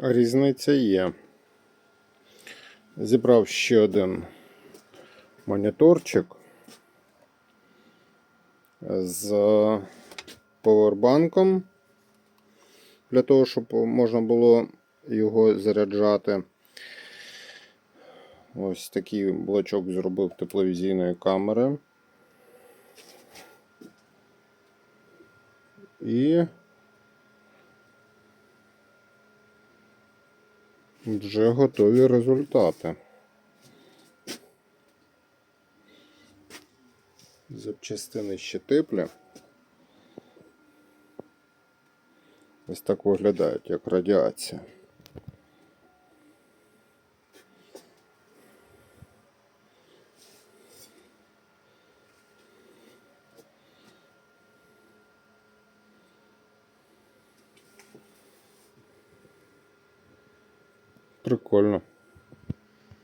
Різниця є. Зібрав ще один моніторчик з повербанком для того, щоб можна було його заряджати. Ось такий блочок зробив тепловізійної камери. І вже готові результати. Запчастини ще теплі. Ось так виглядають, як радіація. Прикольно.